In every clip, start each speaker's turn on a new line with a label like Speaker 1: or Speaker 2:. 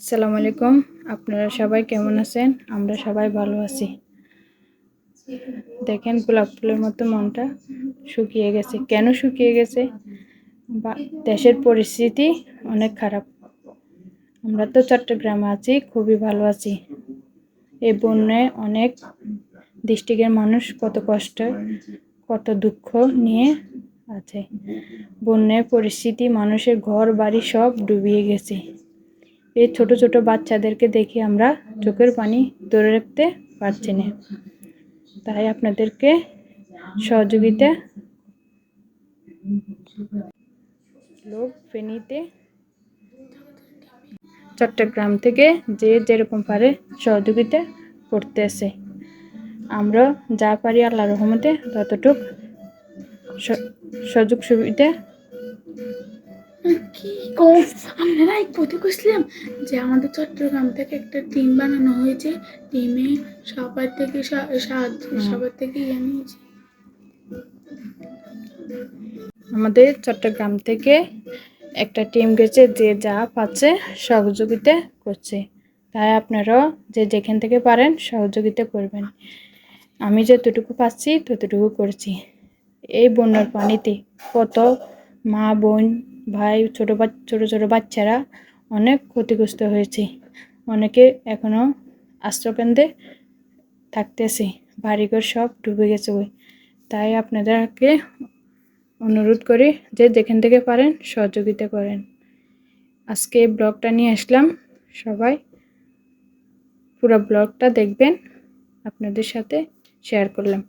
Speaker 1: আসসালামু আলাইকুম। আপনারা সবাই কেমন আছেন? আমরা সবাই ভালো আছি। দেখেন গোলাপ ফুলের মতো মনটা শুকিয়ে গেছে। কেন শুকিয়ে গেছে? দেশের পরিস্থিতি অনেক খারাপ। আমরা তো চট্টগ্রামে আছি, খুবই ভালো আছি। এই বন্যায় অনেক ডিস্ট্রিক্টের মানুষ কত কষ্ট, কত দুঃখ নিয়ে আছে। বন্যার পরিস্থিতি, মানুষের ঘর বাড়ি সব ডুবিয়ে গেছে। এই ছোট ছোট বাচ্চাদেরকে দেখে আমরা চোখের পানি ধরে রাখতে পারছি না। তাই আপনাদেরকে সহযোগিতা লোক ফেনীতে চট্টগ্রাম থেকে যে যেরকম পারে সহযোগিতা করতেছে আমরা যা পারি আল্লাহ রহমতে ততটুক সুযোগ সুবিধা
Speaker 2: কি কম আমরা এক পথে কইছিলাম যে আমাদের চট্টগ্রাম থেকে একটা টিম বানানো হয়েছে। টিমে সবার থেকে সাহায্য সবার থেকে ইয়ে নিয়েছে।
Speaker 1: আমাদের চট্টগ্রাম থেকে একটা টিম গেছে যে যা পাচ্ছে সহযোগিতা করছে। তাই আপনারাও যে যেখান থেকে পারেন সহযোগিতা করবেন। আমি যতটুকু পাচ্ছি ততটুকু করছি। এই বন্যার পানিতে কত মা বোন ভাই, ছোটো ছোটো ছোটো বাচ্চারা অনেক ক্ষতিগ্রস্ত হয়েছে। অনেকে এখনও আশ্রয়কেন্দ্রে থাকতেছে। বাড়িঘর সব ডুবে গেছে ওই তাই আপনাদেরকে অনুরোধ করি যে যেখান থেকে পারেন সহযোগিতা করেন। আজকে এই ব্লগটা নিয়ে আসলাম। সবাই পুরো ব্লগটা দেখবেন, আপনাদের সাথে শেয়ার করলাম।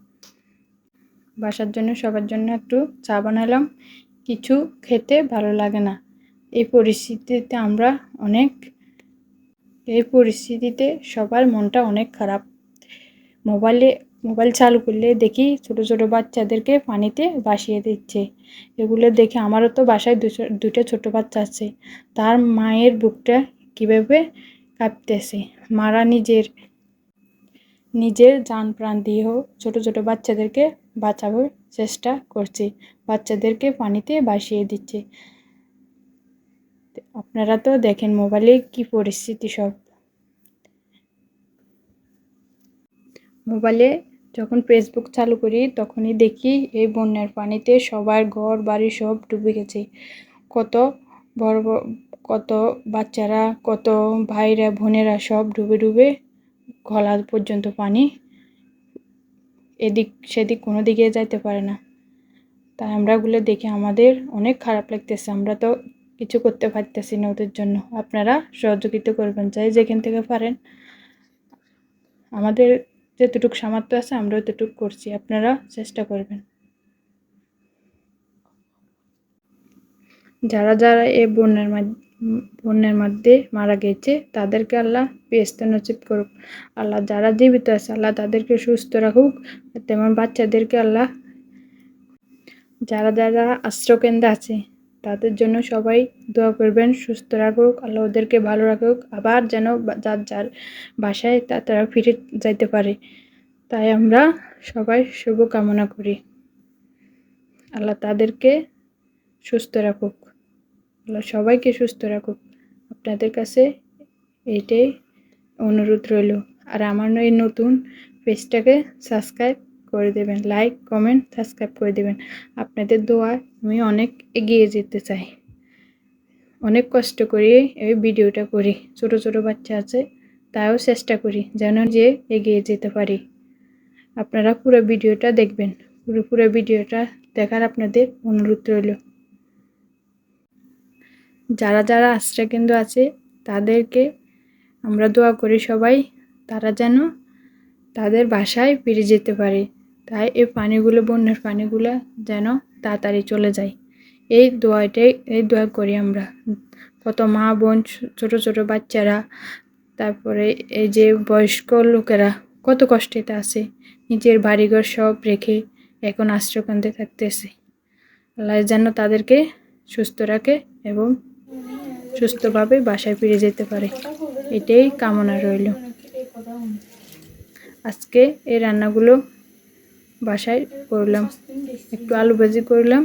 Speaker 1: বাসার জন্য, সবার জন্য একটু চা বানালাম। কিছু খেতে ভালো লাগে না। এই পরিস্থিতিতে আমরা অনেক, এই পরিস্থিতিতে সবার মনটা অনেক খারাপ। মোবাইলে, মোবাইল চালু করলে দেখি ছোটো ছোটো বাচ্চাদেরকে পানিতে ভাসিয়ে দিচ্ছে। এগুলো দেখে আমারও তো বাসায় দুটো ছোট বাচ্চা আছে। তার মায়ের বুকটা কীভাবে কাঁপতেছে? মারা নিজের নিজের যান প্রাণ দিয়ে হোক ছোট ছোট বাচ্চাদেরকে বাঁচানোর চেষ্টা করছে। বাচ্চাদেরকে পানিতে ভাসিয়ে দিচ্ছে। আপনারা তো দেখেন মোবাইলে কি পরিস্থিতি সব। মোবাইলে যখন ফেসবুক চালু করি, তখনই দেখি এই বন্যার পানিতে সবার ঘর, বাড়ি সব ডুবে গেছে। কত বড় কত বাচ্চারা, কত ভাইরা, বোনেরা সব ডুবে ডুবে গলা পর্যন্ত পানি এদিক সেদিক কোনো দিকে যাইতে পারে না। তাই আমরা ওগুলো দেখে আমাদের অনেক খারাপ লাগতেছে। আমরা তো কিছু করতে পারতেছি না ওদের জন্য। আপনারা সহযোগিতা করবেন চাই যেখান থেকে পারেন। আমাদের যতটুকু সামর্থ্য আছে আমরা ততটুকু করছি। আপনারা চেষ্টা করবেন। যারা যারা এই বন্যার মাধ- উম, বন্যার মধ্যে মারা গেছে, তাদেরকে আল্লাহ পেস্ত নসিব করুক। আল্লাহ যারা জীবিত আছে, আল্লাহ তাদেরকে সুস্থ রাখুক। তেমন বাচ্চাদেরকে আল্লাহ, যারা যারা আশ্রয়কেন্দ্র আছে, তাদের জন্য সবাই দোয়া করবেন, সুস্থ রাখুক, আল্লাহ ওদেরকে ভালো রাখুক। আবার যেন যার যার বাসায় তা, তারা ফিরে যাইতে পারে, তাই আমরা সবাই শুভ কামনা করি। আল্লাহ তাদেরকে সুস্থ রাখুক। আল্লাহ সবাইকে সুস্থ রাখুক। আপনাদের কাছে এইটাই অনুরোধ রইল। আর আমার এই নতুন পেজটাকে সাবস্ক্রাইব করে দেবেন। লাইক কমেন্ট সাবস্ক্রাইব করে দেবেন। আপনাদের দোয়ায় আমি অনেক এগিয়ে যেতে চাই। অনেক কষ্ট করে এই ভিডিওটা করি। ছোট ছোট বাচ্চা আছে, তাও চেষ্টা করি যেন যে এগিয়ে যেতে পারি। আপনারা পুরো ভিডিওটা দেখবেন। পুরো পুরো ভিডিওটা দেখার আপনাদের অনুরোধ রইল। যারা যারা আশ্রয়কেন্দ্র আছে, তাদেরকে আমরা দোয়া করি সবাই, তারা যেন তাদের বাসায় ফিরে যেতে পারে। তাই এই পানিগুলো, বন্যার পানিগুলো যেন তাড়াতাড়ি চলে যায়। এই দোয়াটাই, এই দোয়া করি আমরা। কত মা, বোন, ছোট ছোট বাচ্চারা, তারপরে এই যে বয়স্ক লোকেরা কত কষ্টেতে আছে, নিজের বাড়িঘর সব রেখে এখন আশ্রয়কেন্দ্রে থাকতেছে। আল্লাহ যেন তাদেরকে সুস্থ রাখে এবং সুস্থভাবে বাসায় ফিরে যেতে পারে। এটাই কামনা রইল। আজকে এই রান্নাগুলো বাসায় করলাম। একটু আলু ভাজি করলাম।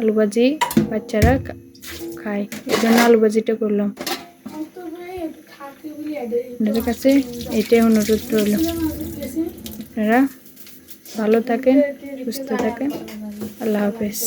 Speaker 1: আলু ভাজি বাচ্চারা খায়। এই জন্য আলু ভাজিটা করলাম।
Speaker 2: আপনাদের কাছে এটাই অনুরোধ রইল। আপনারা ভালো থাকেন, সুস্থ থাকেন। আল্লাহ হাফেজ।